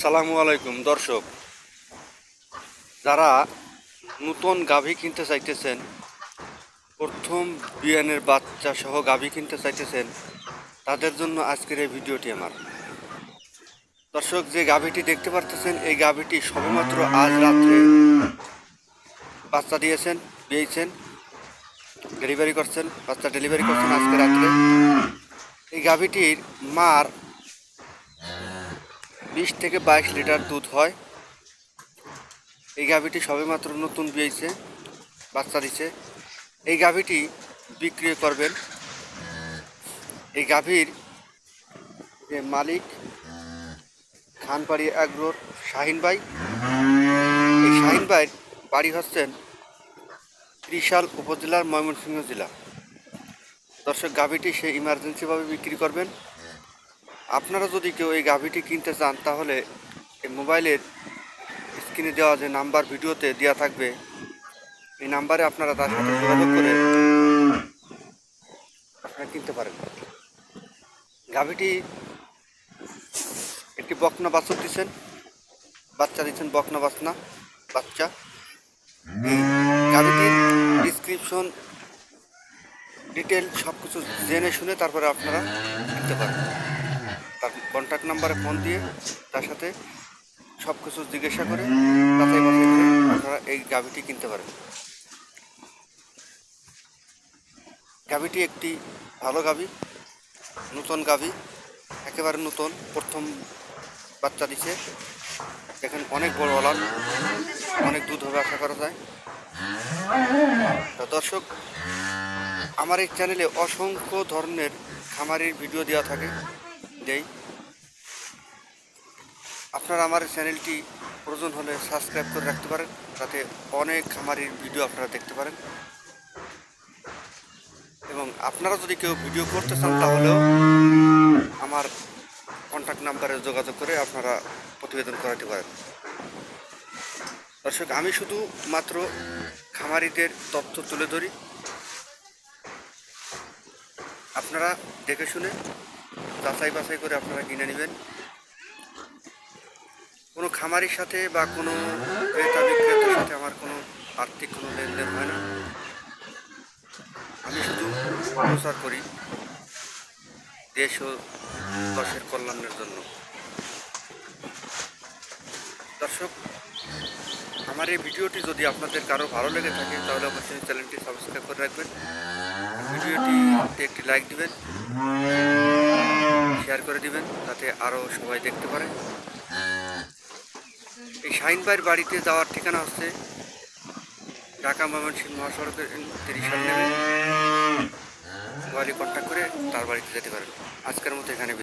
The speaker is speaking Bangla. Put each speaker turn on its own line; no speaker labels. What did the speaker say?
আসসালামু আলাইকুম, দর্শক। যারা নতুন গাভী কিনতে চাইতেছেন, প্রথম বিয়ানের বাচ্চা সহ গাভী কিনতে চাইতেছেন, তাদের জন্য আজকের এই ভিডিওটি আমার। দর্শক, যে গাভীটি দেখতে পারতেছেন, এই গাভীটি সবেমাত্র আজ রাত্রে বাচ্চা দিয়েছেন বিয়েছেন ডেলিভারি করছেন, বাচ্চা ডেলিভারি করছেন আজকে রাত্রে। এই গাভীটির মার বিশ থেকে বাইশ লিটার দুধ হয়। এই গাভীটি সবেমাত্র নতুন বিয়েছে, বাচ্চা দিছে। এই গাভীটি বিক্রি করবেন। এই গাভীর যে মালিক, খানপাড়ি অ্যাগ্রোর শাহিন ভাই। এই শাহিন ভাইয়ের বাড়ি হচ্ছেন ত্রিশাল উপজেলার ময়মনসিংহ জেলা। দর্শক, গাভীটি সে ইমার্জেন্সিভাবে বিক্রি করবেন। আপনারা যদি কেউ এই গাভীটি কিনতে চান, তাহলে এই মোবাইলের স্ক্রিনে দেওয়া যে নাম্বার ভিডিওতে দেওয়া থাকবে, এই নাম্বারে আপনারা তার সাথে যোগাযোগ করে আপনারা কিনতে পারেন। গাভীটি একটি বকনা বাছুর দিচ্ছেন। বাচ্চা দিচ্ছেন বকনা বাছনা, বাচ্চা। এই গাভীটির ডিসক্রিপশন ডিটেল সব কিছু জেনে শুনে তারপরে আপনারা কিনতে পারেন তার কন্ট্যাক্ট নাম্বারে ফোন দিয়ে তার সাথে সব কিছু জিজ্ঞাসা করে বাছাই আপনারা এই গাভীটি কিনতে পারেন। গাভীটি একটি ভালো গাভী, নতুন গাভী, একেবারে নতুন, প্রথম বাচ্চা দিছে। দেখেন অনেক বড় ওলান অনেক দুধ হবে আশা করা যায়। তা দর্শক, আমার এই চ্যানেলে অসংখ্য ধরনের খামারের ভিডিও দেওয়া থাকে। দেই। আপনারা আমার চ্যানেলটি প্রয়োজন হলে সাবস্ক্রাইব করে রাখতে পারেন, যাতে অনেক খামারির ভিডিও আপনারা দেখতে পারেন। এবং আপনারা যদি কেউ ভিডিও করতে চান, তাহলেও আমার কন্ট্যাক্ট নাম্বারে যোগাযোগ করে আপনারা প্রতিবেদন করাতে পারেন। দর্শক, আমি শুধু মাত্র খামারিদের তথ্য তুলে ধরি। আপনারা দেখে শুনে যাচাই বাছাই করে আপনারা কিনে নেবেন। কোনো খামারির সাথে বা কোনো ক্রেতা বিক্রেতার সাথে আমার কোনো আর্থিক কোনো লেনদেন হয় না। আমি শুধু প্রচার করি দেশ ও দশের কল্যাণের জন্য। দর্শক, আমার এই ভিডিওটি যদি আপনাদের কারও ভালো লেগে থাকে, তাহলে অবশ্যই চ্যানেলটি সাবস্ক্রাইব করে রাখবেন। ভিডিওটিতে একটি লাইক দিবেন। শেয়ার করে দিবেন তাতে আরও সবাই দেখতে পারে। এই শাহিন ভাইয়ের বাড়িতে যাওয়ার ঠিকানা হচ্ছে ঢাকা ময়মনসিংহ মহাসড়কের তিরিশ সাল নেবে মোবাইলে কন্ট্যাক্ট করে তার বাড়িতে যেতে পারেন। আজকের মতো এখানে